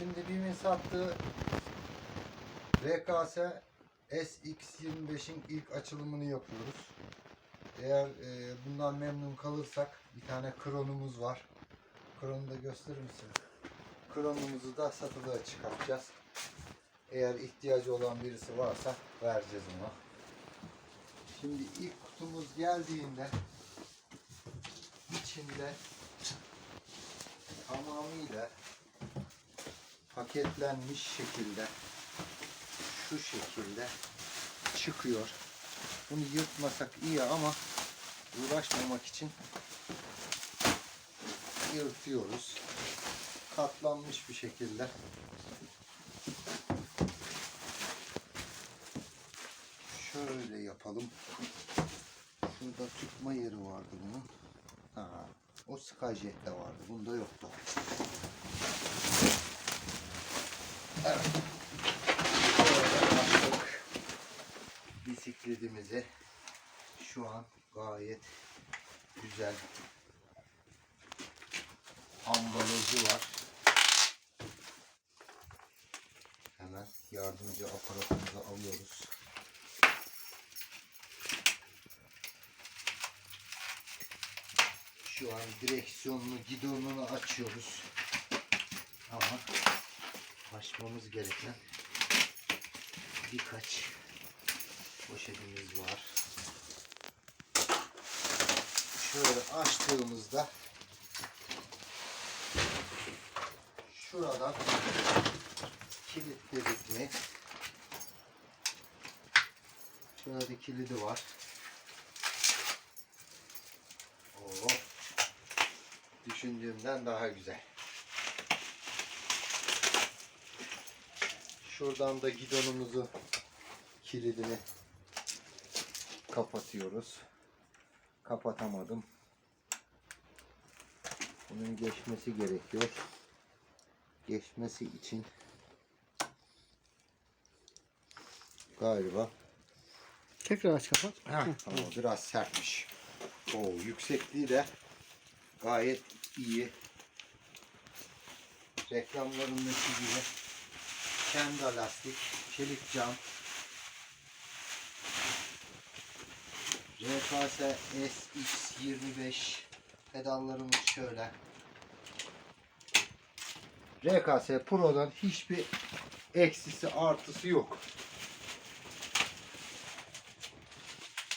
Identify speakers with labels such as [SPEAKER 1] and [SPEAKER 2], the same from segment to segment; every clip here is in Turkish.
[SPEAKER 1] Şimdi BİM'in sattığı RKS SX25'in ilk açılımını yapıyoruz. Eğer e, bundan memnun kalırsak bir tane kronumuz var. Kronu da gösterir misin? Kronumuzu da satılığa çıkartacağız. Eğer ihtiyacı olan birisi varsa vereceğiz ona. Şimdi ilk kutumuz geldiğinde içinde tamamıyla paketlenmiş şekilde şu şekilde çıkıyor. Bunu yırtmasak iyi ama uğraşmamak için yırtıyoruz. Katlanmış bir şekilde. Şöyle yapalım. Şurada tutma yeri vardı bunun. Ha, o Skyjet'te vardı. Bunda yoktu. Bisikletimizi şu an gayet güzel ambalajı var. Hemen yardımcı aparatımızı alıyoruz. Şu an direksiyonunu, gidonunu açıyoruz. Ama açmamız gereken birkaç poşetimiz var. Şöyle açtığımızda şuradan kilitledik mi? Şurada kilidi var. Oo. Düşündüğümden daha güzel. Şuradan da gidonumuzu kilidini kapatıyoruz. Kapatamadım. Bunun geçmesi gerekiyor. Geçmesi için galiba
[SPEAKER 2] Tekrar aç kapat.
[SPEAKER 1] Heh, ama biraz sertmiş. O yüksekliği de gayet iyi. Reklamlarındaki gibi kendi lastik, çelik cam. RKS SX25 pedallarımız şöyle. RKS Pro'dan hiçbir eksisi artısı yok.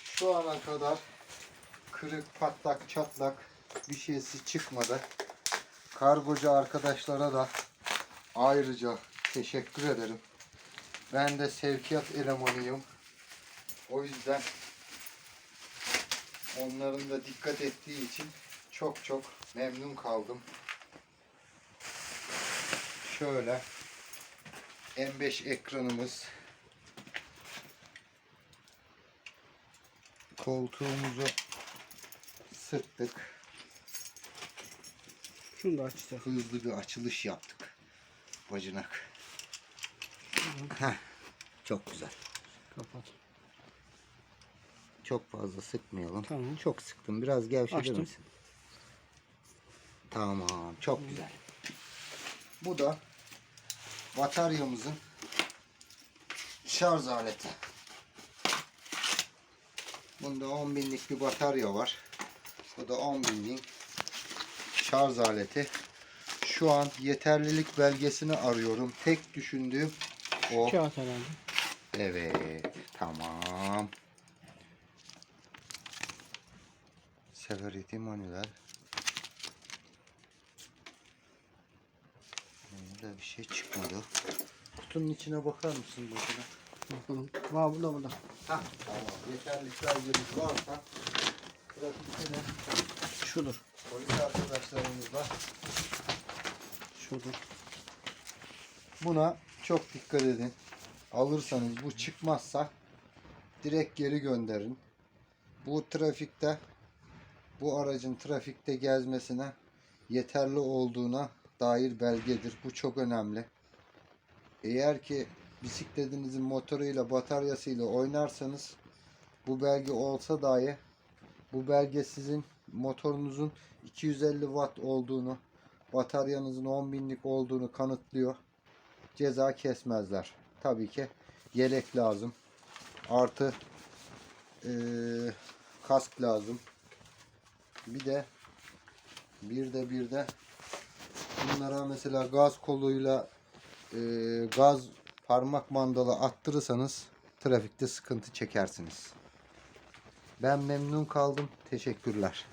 [SPEAKER 1] Şu ana kadar kırık, patlak, çatlak bir şeysi çıkmadı. Kargocu arkadaşlara da ayrıca teşekkür ederim. Ben de sevkiyat elemanıyım. O yüzden onların da dikkat ettiği için çok çok memnun kaldım. Şöyle M5 ekranımız koltuğumuzu sıktık.
[SPEAKER 2] Şunu da aç ister.
[SPEAKER 1] Hızlı bir açılış yaptık. Bacanak. Heh, çok güzel.
[SPEAKER 2] Kapat.
[SPEAKER 1] Çok fazla sıkmayalım.
[SPEAKER 2] Tamam.
[SPEAKER 1] Çok sıktım. Biraz gevşetir
[SPEAKER 2] Açtım.
[SPEAKER 1] misin? Tamam. Çok güzel. Bu da bataryamızın şarj aleti. Bunda 10 binlik bir batarya var. Bu da 10 binlik şarj aleti. Şu an yeterlilik belgesini arıyorum. Tek düşündüğüm o.
[SPEAKER 2] Kağıt herhalde.
[SPEAKER 1] Evet. Tamam. Severity manuel. Burada bir şey çıkmadı. Kutunun içine bakar mısın?
[SPEAKER 2] Bakalım. Var burada burada.
[SPEAKER 1] Ha, tamam. Yeterlilik belgemiz varsa
[SPEAKER 2] Şudur.
[SPEAKER 1] polis arkadaşlarımızla
[SPEAKER 2] Şudur.
[SPEAKER 1] Buna çok dikkat edin. Alırsanız bu çıkmazsa direkt geri gönderin. Bu trafikte bu aracın trafikte gezmesine yeterli olduğuna dair belgedir. Bu çok önemli. Eğer ki bisikletinizin motoruyla bataryasıyla oynarsanız bu belge olsa dahi bu belge sizin motorunuzun 250 watt olduğunu bataryanızın 10 binlik olduğunu kanıtlıyor. Ceza kesmezler. Tabii ki yelek lazım. Artı eee, kask lazım. Bir de bir de bir de bunlara mesela gaz koluyla eee, gaz parmak mandalı attırırsanız trafikte sıkıntı çekersiniz. Ben memnun kaldım. Teşekkürler.